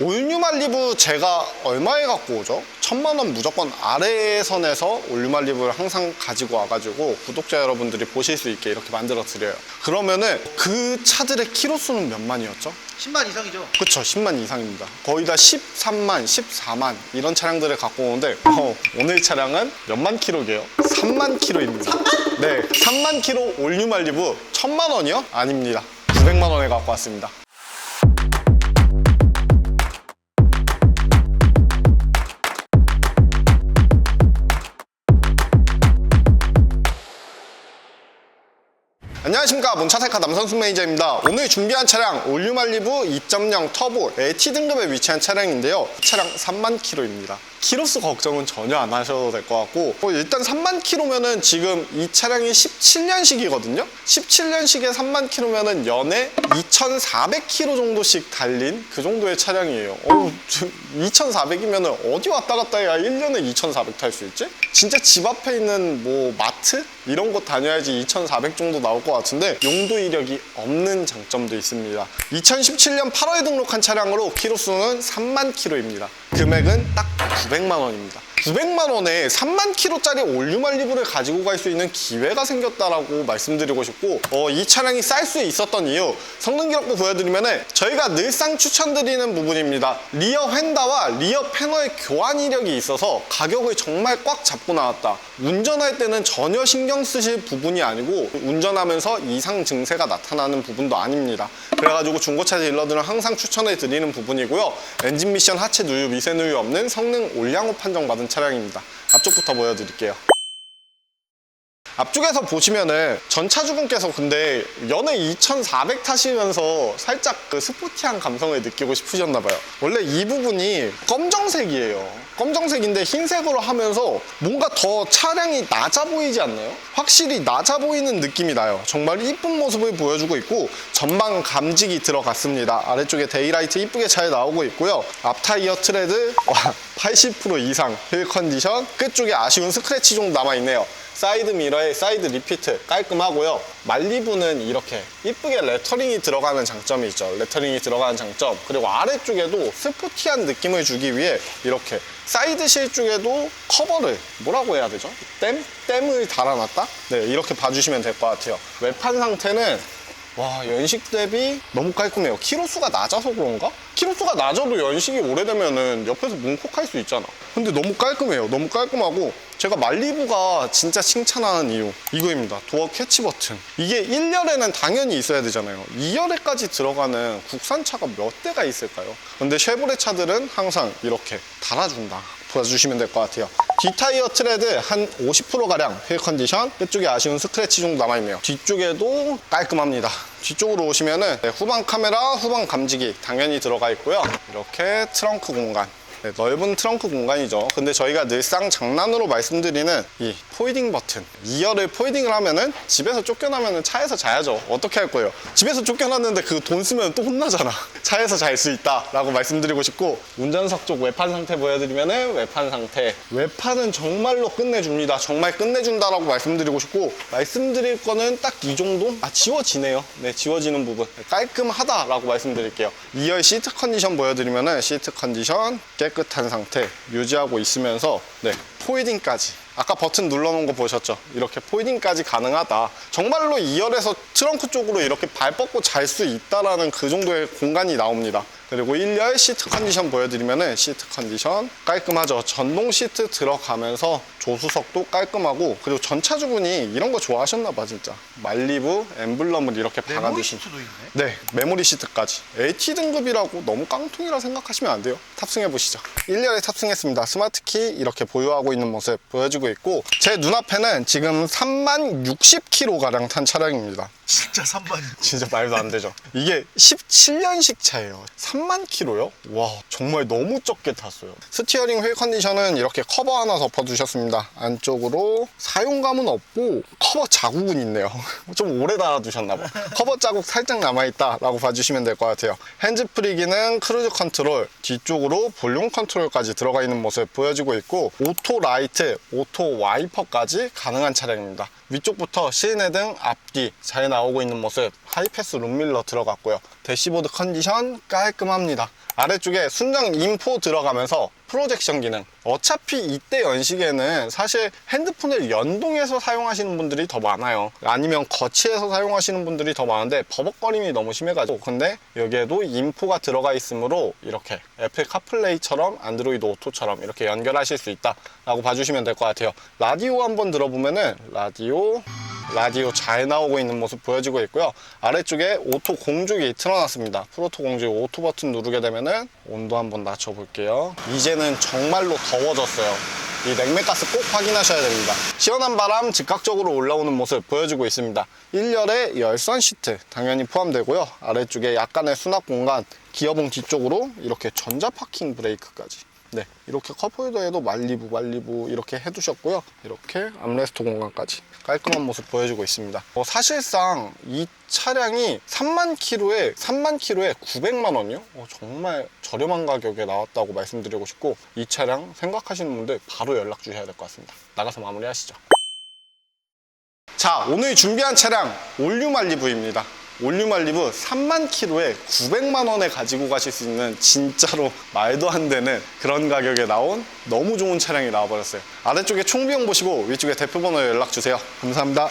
올뉴말리브 제가 얼마에 갖고 오죠? 천만 원 무조건 아래 선에서 올뉴말리브를 항상 가지고 와가지고 구독자 여러분들이 보실 수 있게 이렇게 만들어 드려요. 그러면은 그 차들의 키로수는 몇만이었죠? 10만 이상이죠. 그쵸 10만 이상입니다 거의 다 13만 14만 이런 차량들을 갖고 오는데 어, 오늘 차량은 몇만 킬로게요? 3만 킬로입니다 3만? 네 3만 킬로 올뉴말리브 1000만 원이요? 아닙니다 900만 원에 갖고 왔습니다 안녕하십니까. 몬차테카 남선수 매니저입니다. 오늘 준비한 차량 올뉴말리브 2.0 터보 LT 등급에 위치한 차량인데요. 차량 3만 킬로입니다 키로수 걱정은 전혀 안 하셔도 될 것 같고 어, 일단 3만 킬로면은 지금 이 차량이 17년식이거든요 17년식에 3만 킬로면은 연에 2,400킬로 정도씩 달린 그 정도의 차량이에요 어우 2,400이면은 어디 왔다 갔다 해야 1년에 2,400 탈 수 있지? 진짜 집 앞에 있는 뭐 마트? 이런 곳 다녀야지 2,400 정도 나올 것 같은데 용도 이력이 없는 장점도 있습니다 2017년 8월에 등록한 차량으로 키로수는 3만 킬로입니다 금액은 딱 900만 원입니다. 900만 원에 3만 킬로짜리 올뉴말리브를 가지고 갈 수 있는 기회가 생겼다라고 말씀드리고 싶고 어, 이 차량이 쌀 수 있었던 이유 성능 기록부 보여드리면 저희가 늘상 추천드리는 부분입니다. 리어 휀다와 리어 패널 교환 이력이 있어서 가격을 정말 꽉 잡고 나왔다. 운전할 때는 전혀 신경 쓰실 부분이 아니고 운전하면서 이상 증세가 나타나는 부분도 아닙니다. 그래가지고 중고차 딜러들은 항상 추천해 드리는 부분이고요. 엔진 미션 하체 누유 미세 누유 없는 성능 올량호 판정받은 차량입니다. 앞쪽부터 보여드릴게요. 앞쪽에서 보시면은 전 차주분께서 근데 연에 2400 타시면서 살짝 그 스포티한 감성을 느끼고 싶으셨나봐요. 원래 이 부분이 검정색이에요. 검정색인데 흰색으로 하면서 뭔가 더 차량이 낮아 보이지 않나요? 확실히 낮아 보이는 느낌이 나요. 정말 이쁜 모습을 보여주고 있고 전방 감직이 들어갔습니다. 아래쪽에 데이라이트 이쁘게 잘 나오고 있고요. 앞 타이어 트레드 80% 이상 휠 컨디션 끝쪽에 아쉬운 스크래치 정도 남아있네요. 사이드 미러에 사이드 리피트 깔끔하고요. 말리부는 이렇게 이쁘게 레터링이 들어가는 장점이 있죠. 레터링이 들어가는 장점. 그리고 아래쪽에도 스포티한 느낌을 주기 위해 이렇게 사이드 실 쪽에도 커버를 뭐라고 해야 되죠? 댐? 댐을 달아놨다? 네, 이렇게 봐주시면 될 것 같아요. 외판 상태는 와 연식 대비 너무 깔끔해요. 키로수가 낮아서 그런가? 키로수가 낮아도 연식이 오래되면은 옆에서 뭉콕할 수 있잖아. 근데 너무 깔끔해요. 너무 깔끔하고 제가 말리부가 진짜 칭찬하는 이유 이거입니다. 도어 캐치 버튼. 이게 1열에는 당연히 있어야 되잖아요. 2열에까지 들어가는 국산차가 몇 대가 있을까요? 근데 쉐보레 차들은 항상 이렇게 달아준다 보여주시면 될 것 같아요. 뒷타이어 트레드 한 50%가량 휠 컨디션 끝쪽에 아쉬운 스크래치 정도 남아있네요. 뒤쪽에도 깔끔합니다. 뒤쪽으로 오시면은 네, 후방 카메라, 후방 감지기 당연히 들어가 있고요. 이렇게 트렁크 공간 네, 넓은 트렁크 공간이죠. 근데 저희가 늘상 장난으로 말씀드리는 이 포이딩 버튼. 2열을 포이딩을 하면은 집에서 쫓겨나면은 차에서 자야죠. 어떻게 할 거예요? 집에서 쫓겨났는데 그 돈 쓰면 또 혼나잖아. 차에서 잘 수 있다 라고 말씀드리고 싶고 운전석 쪽 외판 상태 보여드리면은 외판 상태. 외판은 정말로 끝내줍니다. 정말 끝내준다 라고 말씀드리고 싶고 말씀드릴 거는 딱 이 정도? 아 지워지네요. 네, 지워지는 부분. 깔끔하다 라고 말씀드릴게요. 2열 시트 컨디션 보여드리면은 시트 컨디션 깨끗 한 상태 유지하고 있으면서 네 포이딩까지 아까 버튼 눌러놓은 거 보셨죠? 이렇게 포이딩까지 가능하다. 정말로 2열에서 트렁크 쪽으로 이렇게 발 뻗고 잘 수 있다라는 그 정도의 공간이 나옵니다. 그리고 1열 시트 컨디션 보여드리면은 시트 컨디션 깔끔하죠. 전동 시트 들어가면서 조수석도 깔끔하고 그리고 전차주분이 이런 거 좋아하셨나 봐 진짜. 말리부 엠블럼을 이렇게 메모리 박아두신. 시트도 있네. 네, 메모리 시트까지. LT 등급이라고 너무 깡통이라 생각하시면 안 돼요. 탑승해 보시죠. 1열에 탑승했습니다. 스마트 키 이렇게 보유하고 있는 모습 보여주고 있고 제 눈앞에는 지금 3만 60km 가량 탄 차량입니다. 진짜 3만이. 진짜 말도 안 되죠. 이게 17년식 차예요. 3만 킬로요? 와, 정말 너무 적게 탔어요. 스티어링 휠 컨디션은 이렇게 커버 하나 덮어두셨습니다. 안쪽으로 사용감은 없고 커버 자국은 있네요. 좀 오래 달아두셨나 봐. 커버 자국 살짝 남아있다라고 봐주시면 될 것 같아요. 핸즈 프리기는 크루즈 컨트롤, 뒤쪽으로 볼륨 컨트롤까지 들어가 있는 모습 보여지고 있고 오토 라이트, 오토 와이퍼까지 가능한 차량입니다. 위쪽부터 실내등 앞뒤 잘 나 오고 있는 모습 하이패스 룸밀러 들어갔고요 대시보드 컨디션 깔끔합니다 아래쪽에 순정 인포 들어가면서 프로젝션 기능. 어차피 이때 연식에는 사실 핸드폰을 연동해서 사용하시는 분들이 더 많아요. 아니면 거치해서 사용하시는 분들이 더 많은데 버벅거림이 너무 심해가지고. 근데 여기에도 인포가 들어가 있으므로 이렇게 애플 카플레이처럼 안드로이드 오토처럼 이렇게 연결하실 수 있다 라고 봐주시면 될 것 같아요. 라디오 한번 들어보면은 라디오 라디오 잘 나오고 있는 모습 보여지고 있고요. 아래쪽에 오토 공조기 틀어놨습니다. 프로토 공조기 오토 버튼 누르게 되면은 온도 한번 낮춰볼게요. 이제는 정말로 더워졌어요. 이 냉매가스 꼭 확인하셔야 됩니다. 시원한 바람 즉각적으로 올라오는 모습 보여주고 있습니다. 1열에 열선 시트 당연히 포함되고요. 아래쪽에 약간의 수납 공간, 기어봉 뒤쪽으로 이렇게 전자 파킹 브레이크까지. 네, 이렇게 컵홀더에도 말리부, 말리부 이렇게 해두셨고요. 이렇게 암레스트 공간까지 깔끔한 모습 보여주고 있습니다. 어, 사실상 이 차량이 3만 킬로에 3만 킬로에 900만 원이요? 어, 정말 저렴한 가격에 나왔다고 말씀드리고 싶고 이 차량 생각하시는 분들 바로 연락 주셔야 될 것 같습니다. 나가서 마무리하시죠. 자, 오늘 준비한 차량 올류 말리부입니다. 올류말리부 3만 킬로에 900만 원에 가지고 가실 수 있는 진짜로 말도 안 되는 그런 가격에 나온 너무 좋은 차량이 나와버렸어요. 아래쪽에 총비용 보시고 위쪽에 대표번호 연락 주세요. 감사합니다.